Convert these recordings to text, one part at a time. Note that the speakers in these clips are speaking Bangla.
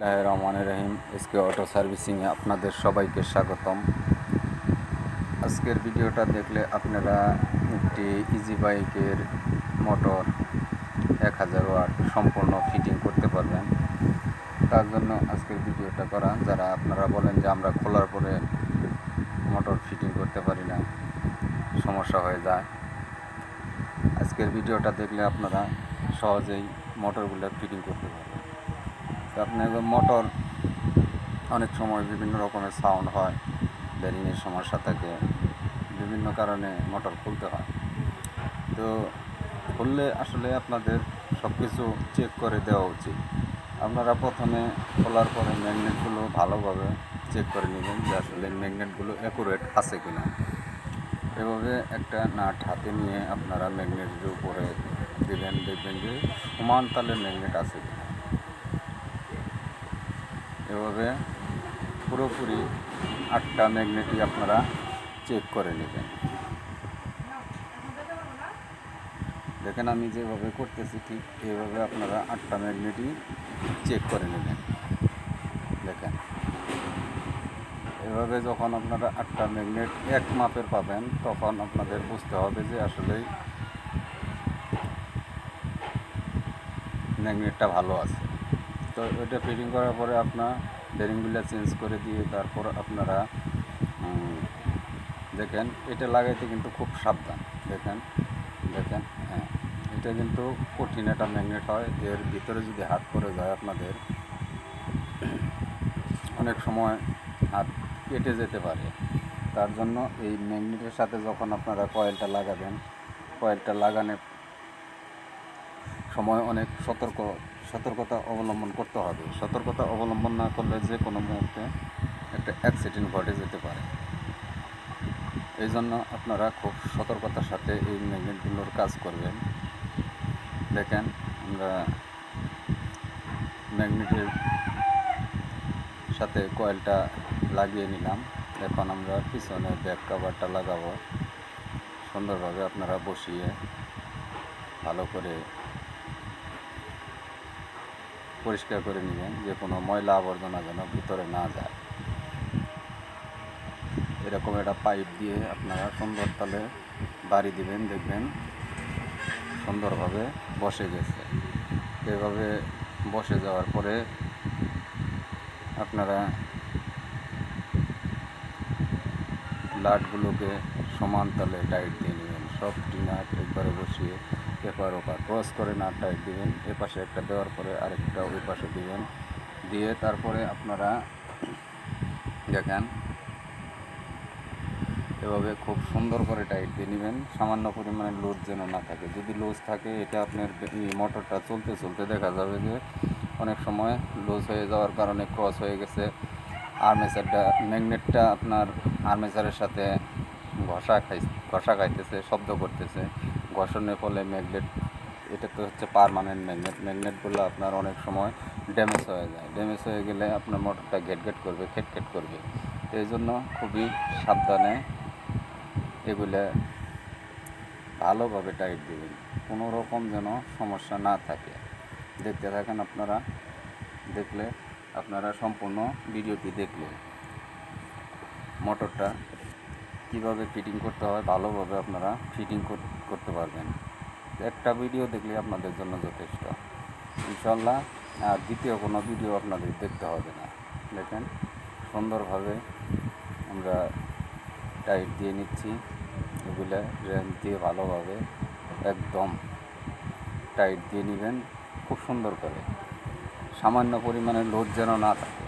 Rahman Rahim S K auto সার্ভিসিংয়ে আপনাদের সবাইকে স্বাগতম। আজকের ভিডিওটা দেখলে আপনারা একটি ইজি বাইকের মোটর এক হাজার ওয়াট সম্পূর্ণ ফিটিং করতে পারবেন। তার জন্য আজকের ভিডিওটা করা, যারা আপনারা বলেন যে আমরা খোলার পরে মোটর ফিটিং করতে পারি না, সমস্যা হয়ে যায়। আজকের ভিডিওটা দেখলে আপনারা সহজেই মোটরগুলো ফিটিং করতে পারবেন। তো আপনার মোটর অনেক সময় বিভিন্ন রকমের সাউন্ড হয়, বেরিংয়ের সমস্যা থাকে, বিভিন্ন কারণে মোটর খুলতে হয়। তো খুললে আসলে আপনাদের সব কিছু চেক করে দেওয়া উচিত। আপনারা প্রথমে খোলার পরে ম্যাগনেটগুলো ভালোভাবে চেক করে নেবেন যে আসলে ম্যাগনেটগুলো অ্যাকুরেট আছে কি না এভাবে একটা নাট হাতে নিয়ে আপনারা ম্যাগনেটের উপরে দেবেন, দেখবেন যে সমান তালে ম্যাগনেট আছে কিনা। এভাবে পুরোপুরি আটটা ম্যাগনেটই আপনারা চেক করে নেবেন। দেখেন আমি যেভাবে করতেছি, ঠিক এইভাবে আপনারা আটটা ম্যাগনেটই চেক করে নেবেন। দেখেন। এভাবে যখন আপনারা আটটা ম্যাগনেট এক মাপের পাবেন, তখন আপনাদের বুঝতে হবে যে আসলেই ম্যাগনেটটা ভালো আছে। তো ওইটা ফিটিং করার পরে আপনার বেরিংগুলো চেঞ্জ করে দিয়ে তারপর আপনারা দেখেন, এটা লাগাইতে কিন্তু খুব সাবধান। দেখেন দেখেন হ্যাঁ এটা কিন্তু কঠিন একটা ম্যাগনেট হয়। এর ভিতরে যদি হাত পড়ে যায় আপনাদের, অনেক সময় হাত কেটে যেতে পারে। তার জন্য এই ম্যাগনেটের সাথে যখন আপনারা কয়েলটা লাগাবেন কয়েলটা লাগানোর সময় অনেক সতর্ক সতর্কতা অবলম্বন করতে হবে। সতর্কতা অবলম্বন না করলে যে কোনো মুহূর্তে একটা অ্যাক্সিডেন্ট ঘটে যেতে পারে। এই জন্য আপনারা খুব সতর্কতার সাথে এই ম্যাগনেটগুলোর কাজ করবেন। দেখেন, আমরা ম্যাগনেটের সাথে কয়েলটা লাগিয়ে নিলাম। এখন আমরা পিছনে ব্যাক কাভারটা লাগাবো। সুন্দরভাবে আপনারা বসিয়ে ভালো করে পরিষ্কার করে নেবেন যে কোনো ময়লা আবর্জনা যেন ভিতরে না যায়। এরকম একটা পাইপ দিয়ে আপনারা সুন্দর তালে বাড়ি দিবেন, দেখবেন সুন্দরভাবে বসে গেছে। এভাবে বসে যাওয়ার পরে আপনারা লাটগুলোকে সমান তালে টাইট দিয়ে নেবেন। সবটি নাট একবারে বসিয়ে এপার ওপার ক্রস করে নাট টাইট দিবেন, এ পাশে একটা দেওয়ার পরে আরেকটা ওই পাশে দিবেন। দিয়ে তারপরে আপনারা দেখেন, এভাবে খুব সুন্দর করে টাইট দিয়ে নেবেন। সামান্য পরিমাণে লোড যেন না থাকে। যদি লোজ থাকে, এটা আপনার মোটরটা চলতে চলতে দেখা যাবে যে অনেক সময় লুজ হয়ে যাওয়ার কারণে ক্রস হয়ে গেছে। আর্মেচারটা, ম্যাগনেটটা আপনার আর্মেচারের সাথে ঘষা খাই, ঘষা খাইতেছে, শব্দ করতেছে। ঘষণের ফলে ম্যাগনেট, এটা তো হচ্ছে পারমানেন্ট ম্যাগনেট ম্যাগনেটগুলো আপনার অনেক সময় ড্যামেজ হয়ে যায়। ড্যামেজ হয়ে গেলে আপনার মোটরটা ঘেট করবে খেট খেট করবে এই জন্য খুবই সাবধানে এগুলো ভালোভাবে টাইট দেবেন। কোনো রকম যেন সমস্যা না থাকে। দেখতে থাকেন আপনারা, দেখলে আপনারা সম্পূর্ণ ভিডিওটি দেখলে মোটরটা কীভাবে ফিটিং করতে হয়, ভালোভাবে আপনারা ফিটিং করতে পারবেন। একটা ভিডিও দেখলে আপনাদের জন্য যথেষ্ট। ইনশাল্লাহ আর দ্বিতীয় কোনো ভিডিও আপনাদের দেখতে হবে না। দেখেন, সুন্দরভাবে আমরা টাইট দিয়ে নিচ্ছি। এগুলো রেঞ্জ দিয়ে ভালোভাবে একদম টাইট দিয়ে নেবেন, খুব সুন্দর করে। সামান্য পরিমাণে লোড যেন না থাকে।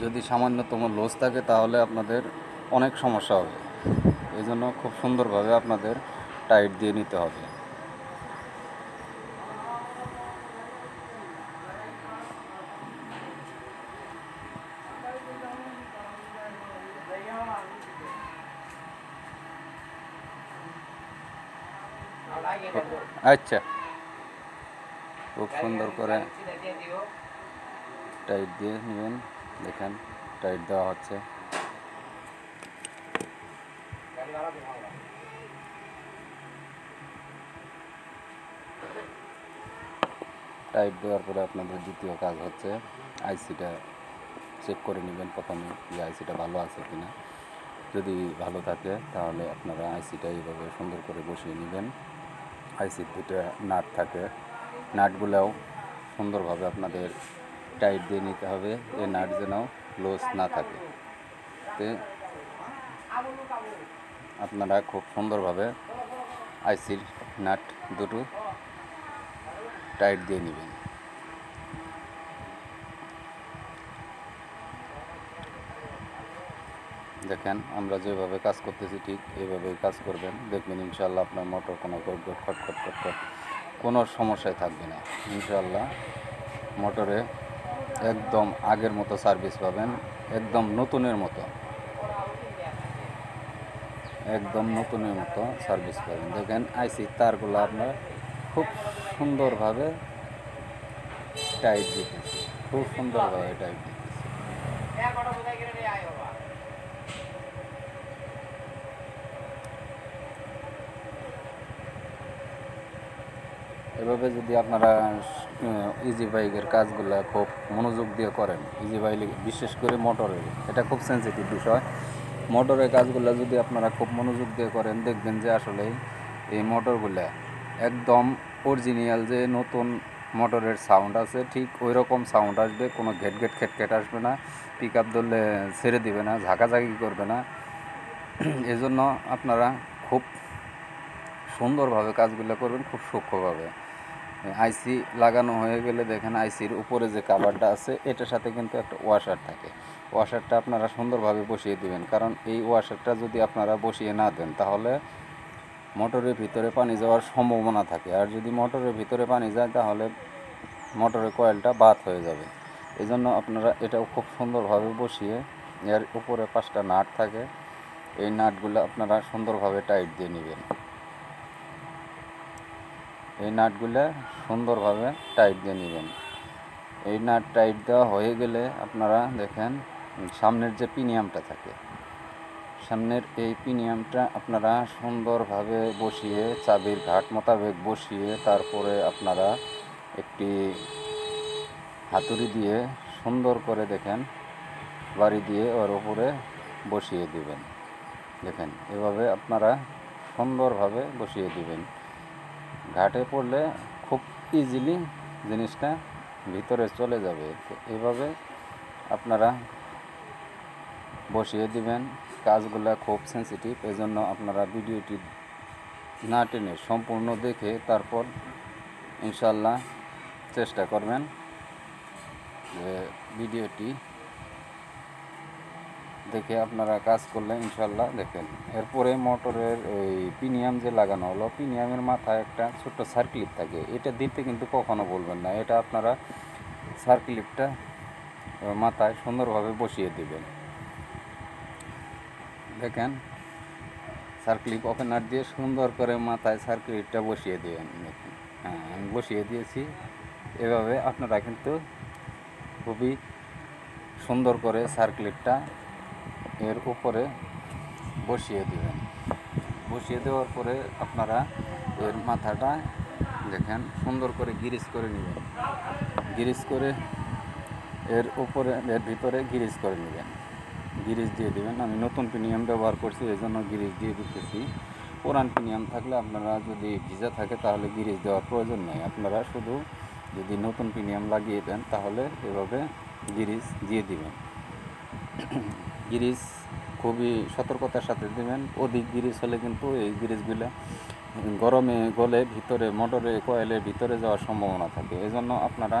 যদি সামান্যতম লোজ থাকে, তাহলে আপনাদের অনেক সমস্যা হবে। এই জন্য খুব সুন্দরভাবে আপনাদের টাইট দিয়ে নিতে হবে। আচ্ছা। খুব সুন্দর করে টাইট দিয়ে নেবেন। দেখেন, টাইট দেওয়া হচ্ছে। টাইট দেওয়ার পরে আপনাদের দ্বিতীয় কাজ হচ্ছে আইসিটা চেক করে নেবেন প্রথমে যে আইসিটা ভালো আছে কি না যদি ভালো থাকে তাহলে আপনারা আইসিটা এইভাবে সুন্দর করে বসিয়ে নেবেন। আইসির দুটো নাট থাকে। নাটগুলোও সুন্দরভাবে আপনাদের টাইট দিয়ে নিতে হবে। এই নাট যেন লুজ না থাকে। আপনারা খুব সুন্দরভাবে আইসির নাট দুটো টাইট দিয়ে নেবেন। দেখেন, আমরা যেভাবে কাজ করতেছি ঠিক এইভাবেই কাজ করবেন। দেখবেন ইনশাল্লাহ আপনার মোটর কোনো গড়গড় খটখট খটখট কোনো সমস্যায় থাকবে না। ইনশাল্লাহ মোটরে একদম আগের মতো সার্ভিস পাবেন, একদম নতুনের মতো। একদম নতুনের মতো সার্ভিস পাবেন। দেখেন, আইসি তারগুলো আপনার খুব সুন্দরভাবে টাইট দিতেছে। খুব সুন্দরভাবে টাইট এভাবে যদি আপনারা ইজি বাইকের কাজগুলো খুব মনোযোগ দিয়ে করেন ইজি বাইক বিশেষ করে মোটরের এটা খুব সেন্সিটিভ বিষয়। মোটরের কাজগুলো যদি আপনারা খুব মনোযোগ দিয়ে করেন, দেখবেন যে আসলে এই মোটরগুলো একদম অরিজিনাল যে নতুন মোটরের সাউন্ড আছে, ঠিক ওই রকম সাউন্ড আসবে, কোনো ঘেট ঘেট খেট খেট আসবে না পিক আপ ধরলে ছেড়ে দিবে না, ঝাঁকাঝাঁকি করবে না। এজন্য আপনারা খুব সুন্দরভাবে কাজগুলো করবেন, খুব সূক্ষ্মভাবে। আইসি লাগানো হয়ে গেলে দেখেন আইসির উপরে যে কাভারটা আছে, এটার সাথে কিন্তু একটা ওয়াশার থাকে। ওয়াশারটা আপনারা সুন্দরভাবে বসিয়ে দিবেন, কারণ এই ওয়াশারটা যদি আপনারা বসিয়ে না দেন, তাহলে মোটরের ভিতরে পানি যাওয়ার সম্ভাবনা থাকে। আর যদি মোটরের ভিতরে পানি যায়, তাহলে মোটরের কয়েলটা বাদ হয়ে যাবে। এই জন্য আপনারা এটাও খুব সুন্দরভাবে বসিয়ে, এর উপরে পাঁচটা নাট থাকে। এই নাটগুলো আপনারা সুন্দরভাবে টাইট দিয়ে নেবেন। এই নাটগুলো সুন্দরভাবে টাইট দিয়ে নেবেন। এই নাট টাইট দেওয়া হয়ে গেলে আপনারা দেখেন, সামনের যে পিনিয়ামটা থাকে সামনের এই পিনিয়ামটা আপনারা সুন্দরভাবে বসিয়ে, চাবির ঘাট মোতাবেক বসিয়ে, তারপরে আপনারা একটি হাতুড়ি দিয়ে সুন্দর করে দেখেন, বাড়ি দিয়ে ওর উপরে বসিয়ে দিবেন। দেখেন, এভাবে আপনারা সুন্দরভাবে বসিয়ে দিবেন। ঘাটে পড়লে খুব ইজিলি জিনিসটা ভিতরে চলে যাবে। তো এইভাবে আপনারা বসিয়ে দিবেন। কাজগুলো খুব সেন্সিটিভ এই জন্য আপনারা ভিডিওটি না টেনে সম্পূর্ণ দেখে তারপর ইনশাল্লাহ চেষ্টা করবেন যে ভিডিওটি দেখে আপনারা কাজ করলে ইনশাল্লাহ দেখেন। এরপরে মোটরের ওই পিনিয়াম যে লাগানো হলো, পিনিয়ামের মাথায় একটা ছোট্ট সার্কিলিপ থাকে। এটা দিতে কিন্তু কখনো বলবেন না। এটা আপনারা সার্কিলিপটা মাথায় সুন্দরভাবে বসিয়ে দেবেন। দেখেন সার্কিলিপ ওপেনার দিয়ে সুন্দর করে মাথায় সার্কিলিপটা বসিয়ে দেবেন হ্যাঁ বসিয়ে দিয়েছি। এভাবে আপনারা কিন্তু খুবই সুন্দর করে সার্কিলিপটা এর উপরে বসিয়ে দেবেন। বসিয়ে দেওয়ার পরে আপনারা এর মাথাটা দেখেন, সুন্দর করে গিরিজ করে নেবেন। গিরিজ করে এর উপরে, এর ভিতরে গিরিজ করে নেবেন। গিরিজ দিয়ে দিবেন। আমি নতুন প্রিমিয়াম ব্যবহার করছি এই জন্য গিরিজ দিয়ে দিতেছি। পুরান প্রিমিয়াম থাকলে আপনারা যদি ভিজা থাকে, তাহলে গিরিজ দেওয়ার প্রয়োজন নেই। আপনারা শুধু যদি নতুন প্রিমিয়াম লাগিয়ে দেন, তাহলে এভাবে গিরিজ দিয়ে দিবেন। গিরিজ খুবই সতর্কতার সাথে দেবেন। অধিক গিরিজ হলে কিন্তু এই গিরিজগুলো গরমে গলে ভিতরে, মোটরে, কয়েলের ভিতরে যাওয়ার সম্ভাবনা থাকে। এজন্য আপনারা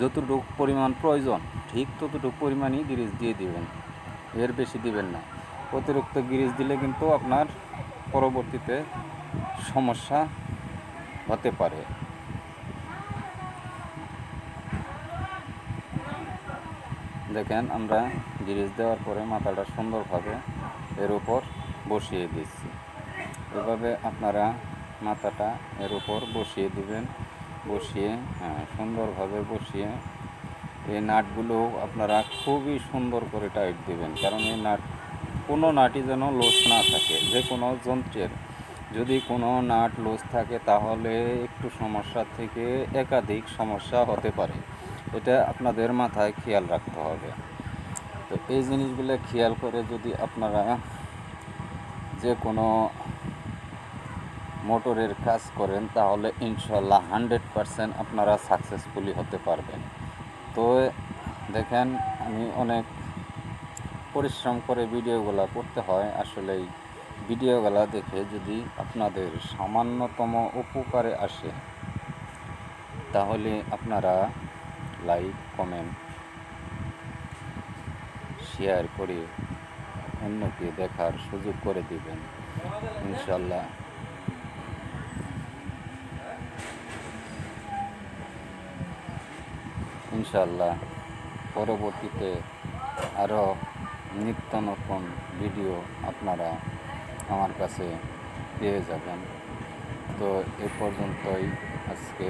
যতটুকু পরিমাণ প্রয়োজন, ঠিক ততটুকু পরিমাণই গিরিজ দিয়ে দিবেন। এর বেশি দিবেন না। অতিরিক্ত গিরিজ দিলে কিন্তু আপনার পরবর্তীতে সমস্যা হতে পারে। দেখেন আমরা গিরিজ দেওয়ার পরে মাথাটা সুন্দরভাবে এর উপর বসিয়ে দিচ্ছি। এভাবে আপনারা মাথাটা এর উপর বসিয়ে দিবেন। বসিয়ে হ্যাঁ, সুন্দরভাবে বসিয়ে এই নাটগুলো আপনারা খুবই সুন্দর করে টাইট দিবেন। কারণ এই নাট, কোনো নাটই যেন লোস না থাকে, যে কোনো যন্ত্রের। যদি কোনো নাট লুজ থাকে, তাহলে একটু সমস্যা থেকে একাধিক সমস্যা হতে পারে। এটা আপনাদের মাথায় খেয়াল রাখতে হবে। তো এই জিনিসগুলো খেয়াল করে যদি আপনারা যে কোনো মোটরের কাজ করেন, তাহলে ইনশাল্লাহ হান্ড্রেড পারসেন্ট আপনারা সাকসেসফুলি হতে পারবেন। তো দেখেন, আমি অনেক পরিশ্রম করে ভিডিওগুলো করতে হয়। আসলে এই ভিডিওগুলো দেখে যদি আপনাদের সামান্যতম উপকারে আসে, তাহলে আপনারা লাইক, কমেন্ট, শেয়ার করে অন্যকে দেখার সুযোগ করে দিবেন। ইনশাল্লাহ। ইনশাল্লাহ পরবর্তীতে আরও নিত্য নতুন ভিডিও আপনারা আমার কাছে পেয়ে যাবেন। তো এ পর্যন্তই আজকে।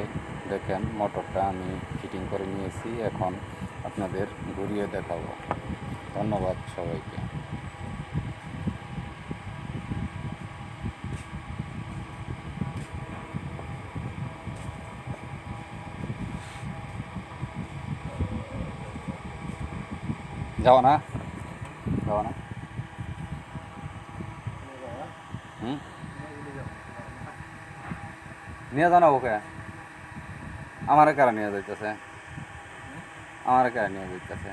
দেখেন, মোটরটা আমি ফিটিং করে নিয়েছি, এখন আপনাদের ঘুরিয়ে দেখাবো। ধন্যবাদ সবাইকে। যাও না? যাও না? নিয়ে যাও না ওকে? আমার কারা নিয়ে যাইতেছে? আমার কারা নিয়ে যাইতেছে?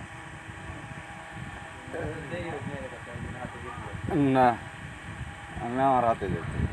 না, আমি আমার হাতে যাইতেছি।